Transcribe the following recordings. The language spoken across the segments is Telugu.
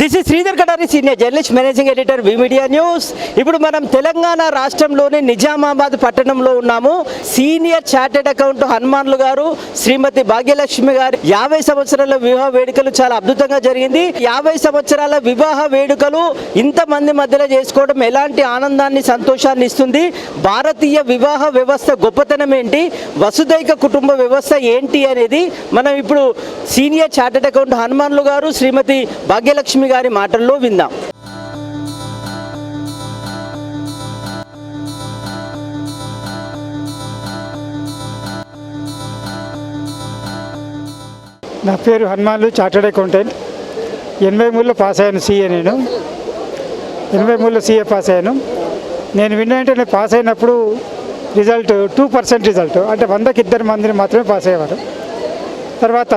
This is Sridhar Katari senior journalist managing editor V media news ఇప్పుడు మనం తెలంగాణ రాష్ట్రంలోని నిజామాబాద్ పట్టణంలో ఉన్నాము. సీనియర్ చార్టెడ్ అకౌంట్ హనుమాన్లు గారు శ్రీమతి భాగ్యలక్ష్మి గారు. యాభై సంవత్సరాల వివాహ వేడుకలు చాలా అద్భుతంగా జరిగింది. యాభై సంవత్సరాల వివాహ వేడుకలు ఇంతమంది మధ్యలో చేసుకోవడం ఎలాంటి ఆనందాన్ని సంతోషాన్ని ఇస్తుంది? భారతీయ వివాహ వ్యవస్థ గొప్పతనం ఏంటి? వసుదైక కుటుంబ వ్యవస్థ ఏంటి అనేది మనం ఇప్పుడు సీనియర్ చార్టెడ్ అకౌంట్ హనుమాన్లు గారు శ్రీమతి భాగ్యలక్ష్మి గారి మాటల్లో విందాం. నా పేరు హనుమాన్లు చార్టెడ్ అకౌంటెంట్. ఎనభై మూడులో పాస్ అయ్యాను సీఏ నేను. ఎనభై మూడులో సీఏ పాస్ అయ్యాను. నేను విన్న ఏంటంటే పాస్ అయినప్పుడు రిజల్ట్ టూ పర్సెంట్ రిజల్ట్ అంటే వందకి ఇద్దరు మందిని మాత్రమే పాస్ అయ్యేవారు. తర్వాత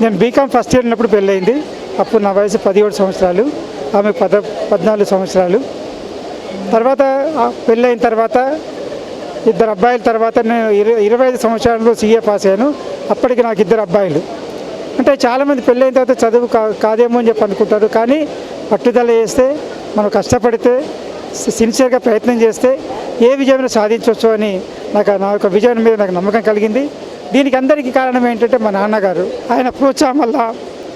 నేను బీకామ్ ఫస్ట్ ఇయర్ ఉన్నప్పుడు పెళ్ళయింది. అప్పుడు నా వయసు పదిహేడు సంవత్సరాలు ఆమె పద పద్నాలుగు సంవత్సరాలు. తర్వాత పెళ్ళైన తర్వాత ఇద్దరు అబ్బాయిల తర్వాత నేను ఇరవై ఐదు సంవత్సరాలు సీఏ పాస్ అయ్యాను. అప్పటికి నాకు ఇద్దరు అబ్బాయిలు. అంటే చాలామంది పెళ్ళైన తర్వాత చదువు కా కాదేమో అని చెప్పి అనుకుంటారు. కానీ పట్టుదల చేస్తే మనం కష్టపడితే సిన్సియర్గా ప్రయత్నం చేస్తే ఏ విజయమైనా సాధించవచ్చు అని నాకు నా యొక్క విజయం మీద నాకు నమ్మకం కలిగింది. దీనికి అందరికీ కారణం ఏంటంటే మా నాన్నగారు. ఆయన ప్రోత్సాహం వల్ల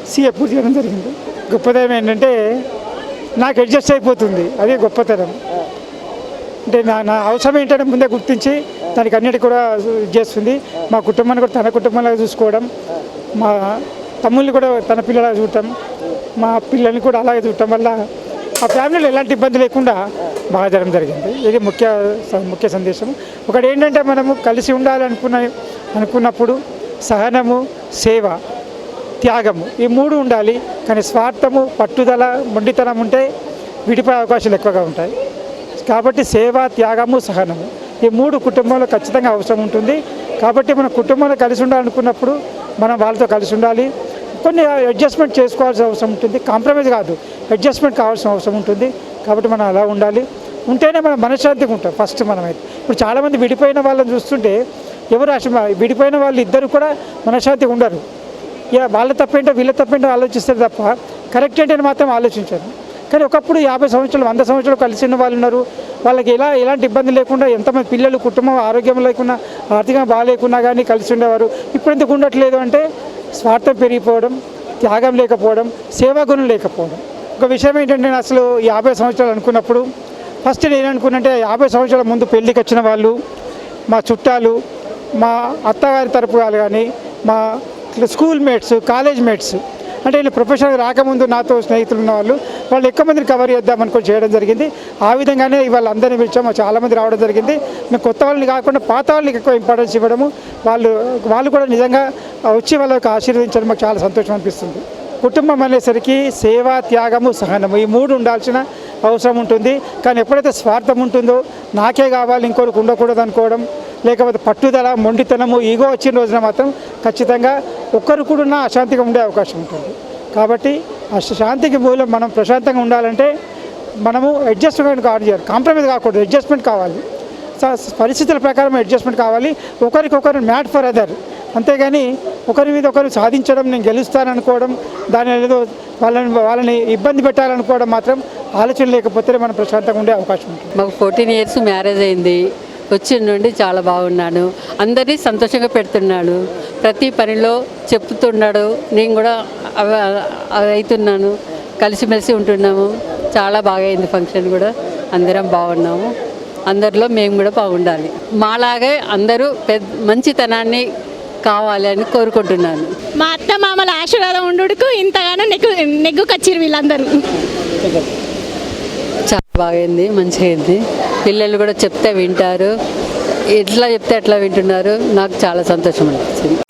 సీఏ పూర్తి చేయడం జరిగింది. గొప్పతనం ఏంటంటే నాకు అడ్జస్ట్ అయిపోతుంది. అదే గొప్పతనం. అంటే నా నా అవసరం ఏంటంటే ముందే గుర్తించి దానికి అన్నిటి కూడా ఇది చేస్తుంది. మా కుటుంబాన్ని కూడా తన కుటుంబంలాగా చూసుకోవడం మా తమ్ముల్ని కూడా తన పిల్లలాగా చూడటం మా పిల్లల్ని కూడా అలాగే చూడటం వల్ల ఆ ఫ్యామిలీలో ఎలాంటి ఇబ్బంది లేకుండా బాగా జరగడం జరిగింది. ఇది ముఖ్య స- ముఖ్య సందేశం. ఒకటి ఏంటంటే మనము కలిసి ఉండాలనుకున్న అనుకున్నప్పుడు సహనము సేవ త్యాగము. ఈ మూడు ఉండాలి కానీ స్వార్థము పట్టుదల మొండితనం ఉంటే విడిపోయే అవకాశాలు ఎక్కువగా ఉంటాయి. కాబట్టి సేవ త్యాగము సహనము. ఈ మూడు కుటుంబంలో ఖచ్చితంగా అవసరం ఉంటుంది. కాబట్టి మన కుటుంబంలో కలిసి ఉండాలనుకున్నప్పుడు మనం వాళ్ళతో కలిసి ఉండాలి. కొన్ని అడ్జస్ట్మెంట్ చేసుకోవాల్సిన అవసరం ఉంటుంది. కాంప్రమైజ్ కాదు. అడ్జస్ట్మెంట్ కావాల్సిన అవసరం ఉంటుంది. కాబట్టి మనం అలా ఉండాలి. ఉంటేనే మనం మనశ్శాంతిగా ఉంటాం. ఫస్ట్ మనమైతే. ఇప్పుడు చాలామంది విడిపోయిన వాళ్ళని చూస్తుంటే ఎవరు అసలు విడిపోయిన వాళ్ళు ఇద్దరు కూడా మనశ్శాంతిగా ఉండరు. వాళ్ళ తప్పేంటో వీళ్ళ తప్పేంటో ఆలోచిస్తారు తప్ప కరెక్ట్ ఏంటని మాత్రం ఆలోచించారు. కానీ ఒకప్పుడు యాభై సంవత్సరాలు వంద సంవత్సరాలు కలిసి ఉన్న వాళ్ళు ఉన్నారు. వాళ్ళకి ఎలా ఎలాంటి ఇబ్బంది లేకుండా ఎంతమంది పిల్లలు కుటుంబం ఆరోగ్యం లేకున్నా ఆర్థికంగా బాగాలేకున్నా కానీ కలిసి ఉండేవారు. ఇప్పుడు ఎందుకు ఉండట్లేదు అంటే స్వార్థం పెరిగిపోవడం త్యాగం లేకపోవడం సేవాగుణం లేకపోవడం. ఒక విషయం ఏంటంటే నేను అసలు యాభై సంవత్సరాలు అనుకున్నప్పుడు ఫస్ట్ నేను అనుకున్నంటే యాభై సంవత్సరాల ముందు పెళ్ళికి వచ్చిన వాళ్ళు మా చుట్టాలు మా అత్తగారి తరపు వాళ్ళు కానీ మా స్కూల్ మేట్స్ కాలేజ్ మేట్స్. అంటే నేను ప్రొఫెషనల్ రాకముందు నాతో స్నేహితులు ఉన్న వాళ్ళు వాళ్ళు ఎక్కువ మందిని కవర్ చేద్దాం అనుకో చేయడం జరిగింది. ఆ విధంగానే ఇవాళ అందరినీ పిలిచాము చాలామంది రావడం జరిగింది. మేము కొత్త వాళ్ళని కాకుండా పాత వాళ్ళకి ఎక్కువ ఇంపార్టెన్స్ ఇవ్వడము వాళ్ళు వాళ్ళు కూడా నిజంగా వచ్చి వాళ్ళకి ఆశీర్వదించడం మాకు చాలా సంతోషం అనిపిస్తుంది. కుటుంబం అనేసరికి సేవ త్యాగము సహనము ఈ మూడు ఉండాల్సిన అవసరం ఉంటుంది. కానీ ఎప్పుడైతే స్వార్థం ఉంటుందో నాకే కావాలి ఇంకోరికి ఉండకూడదు అనుకోవడం లేకపోతే పట్టుదల మొండితనము ఈగో వచ్చిన రోజున మాత్రం ఖచ్చితంగా ఒక్కరు కూడా అశాంతిగా ఉండే అవకాశం ఉంటుంది. కాబట్టి ఆ శాంతికి మూలం మనం ప్రశాంతంగా ఉండాలంటే మనము అడ్జస్ట్మెంట్ కావాలి చేయాలి. కాంప్రమైజ్ కాకూడదు. అడ్జస్ట్మెంట్ కావాలి. స- పరిస్థితుల ప్రకారం అడ్జస్ట్మెంట్ కావాలి. ఒకరికొకరు మ్యాట్ ఫర్ అదర్. అంతేగాని ఒకరి మీద ఒకరు సాధించడం నేను గెలుస్తాననుకోవడం దాని ఏదో వాళ్ళని వాళ్ళని ఇబ్బంది పెట్టాలనుకోవడం మాత్రం ఆలోచన లేకపోతే మనం ప్రశాంతంగా ఉండే అవకాశం ఉంటుంది. మాకు ఫోర్టీన్ ఇయర్స్ మ్యారేజ్ అయింది. వచ్చిన నుండి చాలా బాగున్నాను. అందరినీ సంతోషంగా పెడుతున్నాడు ప్రతి పనిలో చెప్తున్నాడు. నేను కూడా అవ అవి అవుతున్నాను. కలిసిమెలిసి ఉంటున్నాము. చాలా బాగా అయింది ఫంక్షన్ కూడా. అందరం బాగున్నాము. అందరిలో మేము కూడా బాగుండాలి. మాలాగే అందరూ పెద్ద మంచితనాన్ని కావాలి అని కోరుకుంటున్నాను. మా అత్త మామల ఆశీర్వాదం ఉండుకు ఇంతగానో నెగ్గు నెగ్గుకొచ్చిరు వీళ్ళందరూ. చాలా బాగైంది మంచిగా అయింది. పిల్లలు కూడా చెప్తే వింటారు. ఎట్లా చెప్తే ఎట్లా వింటున్నారు. నాకు చాలా సంతోషం అనిపించింది.